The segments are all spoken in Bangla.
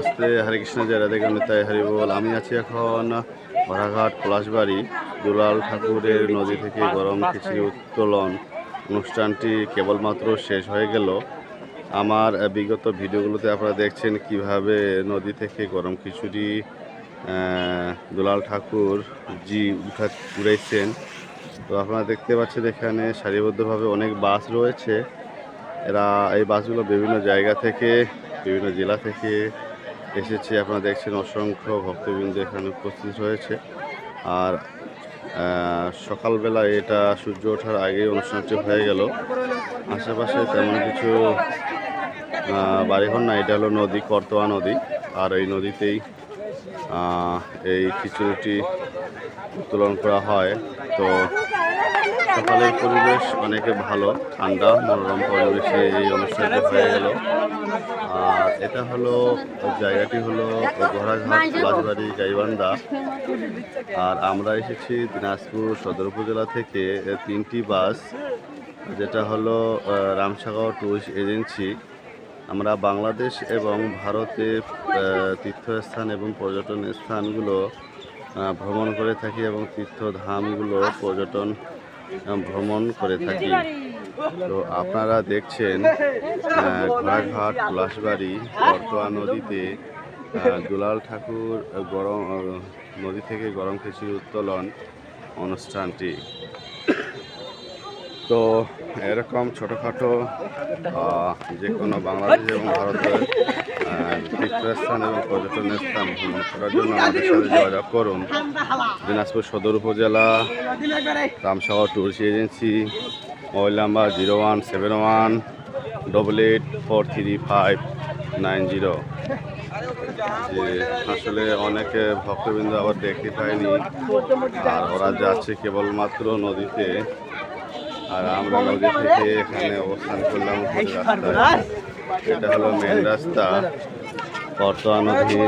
নমস্তে, হরে কৃষ্ণ, জয় রাধে গণিতায় হরি বল। আমি আছি এখন ভরাঘাট পলাশবাড়ি, দুলাল ঠাকুরের নদী থেকে গরম খিচুড়ি উত্তোলন। অনুষ্ঠানটি কেবলমাত্র শেষ হয়ে গেল। আমার বিগত ভিডিওগুলোতে আপনারা দেখছেন কীভাবে নদী থেকে গরম খিচুড়ি দুলাল ঠাকুর, জি, উঠা উড়াইছেন তো আপনারা দেখতে পাচ্ছেন এখানে সারিবদ্ধভাবে অনেক বাস রয়েছে। এরা, এই বাসগুলো বিভিন্ন জায়গা থেকে, বিভিন্ন জেলা থেকে এসেছে, আপনারা দেখছেন অসংখ্য ভক্তবৃন্দ এখানে উপস্থিত হয়েছে। আর সকালবেলা এটা সূর্য ওঠার আগেই অনুষ্ঠানটি হয়ে গেল। আশেপাশে তেমন কিছু বাড়িঘর না এটা হলো নদী, করতোয়া নদী। আর এই নদীতেই এই খিচুড়িটি উত্তোলন করা হয়। তো সকালের পরিবেশ অনেকে ভালো, ঠান্ডা, মনোরম পরিবেশে এই অনুষ্ঠানটি হয়ে গেল। আর এটা হলো, জায়গাটি হলো ঘোড়াঘাট রাজবাড়ি গাইবান্ধা। আর আমরা এসেছি দিনাজপুর সদর উপজেলা থেকে তিনটি বাস, যেটা হলো রামসাগর ট্যুরিস্ট এজেন্সি। আমরা বাংলাদেশ এবং ভারতে তীর্থস্থান এবং পর্যটন স্থানগুলো ভ্রমণ করে থাকি এবং তীর্থধামগুলো পর্যটন ভ্রমণ করে থাকি। তো আপনারা দেখছেন ঘোড়াঘাট, পলাশবাড়ি বর্তোয়া নদীতে দুলাল ঠাকুর গরম নদী থেকে গরম খিচুড়ি উত্তোলন অনুষ্ঠানটি। তো এরকম ছোটোখাটো যে কোনো বাংলাদেশ এবং ভারতের তীর্থস্থান এবং পর্যটন স্থান ভ্রমণ করার জন্য আমাদের সাথে যোগাযোগ করুন। দিনাজপুর সদর উপজেলা, Ramsagar tourist agency mobile number zero one seven one, double eight four three five nine zero. যে আসলে অনেকে ভক্তবৃন্দ আবার দেখতে পায়নি, আর ওরা যাচ্ছে কেবলমাত্র নদীতে। আর আমরা নদী থেকে এখানে অবস্থান করলাম রাস্তায়। এটা হলো মেন রাস্তা। বর্তমান নদীর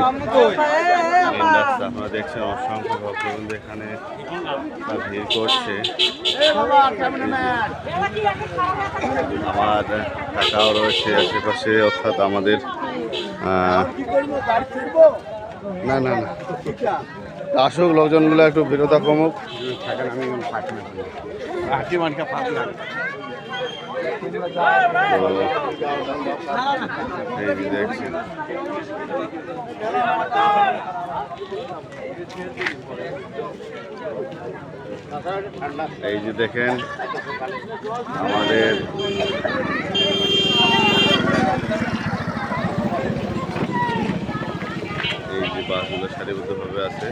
মেন রাস্তা। আপনারা দেখছেন অসংখ্য ভক্তবৃন্দ এখানে ভিড় করছে। আমার কাকাও রয়েছে আশেপাশে অর্থাৎ আমাদের না না না। আসুক লোকজনগুলো একটু বিরতা কমুক। এই যে দেখেন আমাদের এই বাসগুলো সারিবদ্ধভাবে আছে।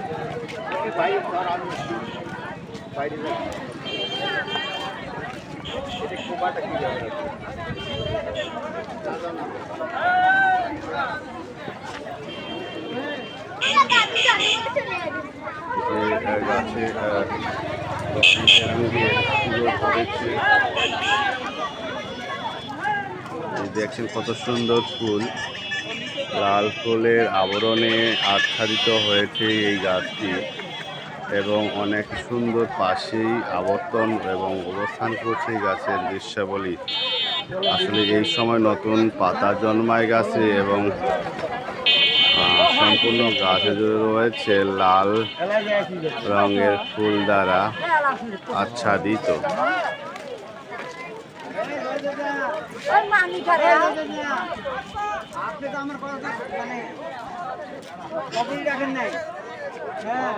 দেখছেন কত সুন্দর ফুল। লাল ফুলের আবরণে আচ্ছাদিত হয়েছে এই গাছটি এবং অনেক সুন্দর পাশেই আবর্তন এবং অবস্থান করছে গাছের দৃশ্যাবলী। আসলে এই সময় নতুন পাতা জন্মায় গাছে এবং সম্পূর্ণ গাছে রয়েছে লাল রঙের ফুল দ্বারা আচ্ছাদিত। আপনি তো আমার কথা মানে কখনই রাখেন নাই হ্যাঁ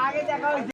আগে দেখা হয়েছে